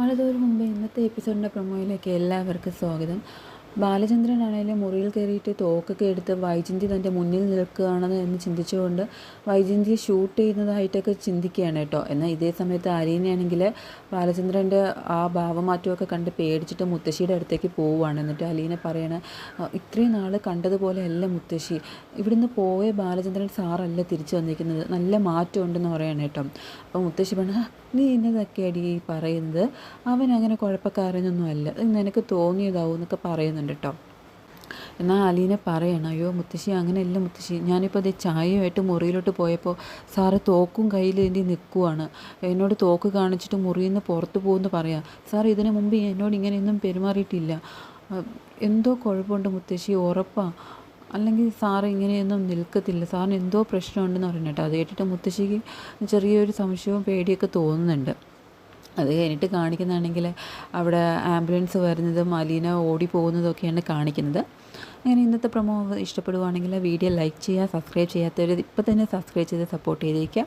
മഴതോറും മുമ്പേ ഇന്നത്തെ എപ്പിസോഡിന്റെ പ്രൊമോയിലേക്ക് എല്ലാവർക്കും സ്വാഗതം. ബാലചന്ദ്രനാണെങ്കിലും മുറിയിൽ കയറിയിട്ട് തോക്കൊക്കെ എടുത്ത് വൈജന്തി തന്റെ മുന്നിൽ നിൽക്കുകയാണെന്ന് എന്ന് ചിന്തിച്ചുകൊണ്ട് വൈജന്തിയെ ഷൂട്ട് ചെയ്യുന്നതായിട്ടൊക്കെ ചിന്തിക്കുകയാണ് കേട്ടോ. എന്നാൽ ഇതേ സമയത്ത് അലീനയാണെങ്കിൽ ബാലചന്ദ്രന്റെ ആ ഭാവമാറ്റമൊക്കെ കണ്ട് പേടിച്ചിട്ട് മുത്തശ്ശിയുടെ അടുത്തേക്ക് പോവുകയാണ്. എന്നിട്ട് അലീന പറയണ ഇത്രയും നാൾ കണ്ടതുപോലെ അല്ല മുത്തശ്ശി. ഇവിടുന്ന് പോയ ബാലചന്ദ്രൻ സാറല്ല തിരിച്ചു വന്നിരിക്കുന്നത്. നല്ല മാറ്റമുണ്ടെന്ന് പറയണം കേട്ടോ. അപ്പോൾ മുത്തശ്ശി പറഞ്ഞ നീ എന്നതൊക്കെയാടി പറയുന്നത്? അവൻ അങ്ങനെ കുഴപ്പക്കാരനൊന്നും അല്ല നിനക്ക് തോന്നിയതാവും എന്നൊക്കെ പറയുന്നുണ്ട് കേട്ടോ എന്നാൽ അലീനെ പറയണം അയ്യോ മുത്തശ്ശി അങ്ങനെയല്ല മുത്തശ്ശി. ഞാനിപ്പോൾ അതേ ചായയുമായിട്ട് മുറിയിലോട്ട് പോയപ്പോൾ സാറ് തോക്കും കയ്യിൽ എന്തി നിൽക്കുവാണ്. എന്നോട് തോക്ക് കാണിച്ചിട്ട് മുറിയിൽ നിന്ന് പുറത്ത് പോകുമെന്ന് പറയാം. സാർ ഇതിനു മുമ്പ് എന്നോട് ഇങ്ങനെയൊന്നും പെരുമാറിയിട്ടില്ല. എന്തോ കുഴപ്പമുണ്ട് മുത്തശ്ശി ഉറപ്പാണ് അല്ലെങ്കിൽ സാർ ഇങ്ങനെയൊന്നും നിൽക്കത്തില്ല. സാറിന് എന്തോ പ്രശ്നമുണ്ടെന്ന് പറയുന്നുണ്ട് അത് കേട്ടിട്ട് മുത്തശ്ശിക്ക് ചെറിയൊരു സംശയവും പേടിയൊക്കെ തോന്നുന്നുണ്ട്. അത് കഴിഞ്ഞിട്ട് കാണിക്കുന്നതാണെങ്കിൽ അവിടെ ആംബുലൻസ് വരുന്നതും അലീന ഓടി പോകുന്നതൊക്കെയാണ് കാണിക്കുന്നത്. അങ്ങനെ ഇന്നത്തെ പ്രൊമോ ഇഷ്ടപ്പെടുവാണെങ്കിൽ വീഡിയോ ലൈക്ക് ചെയ്യുക സബ്സ്ക്രൈബ് ചെയ്യാത്തവർ ഇപ്പോൾ തന്നെ സബ്സ്ക്രൈബ് ചെയ്ത് സപ്പോർട്ട് ചെയ്തേക്കുക.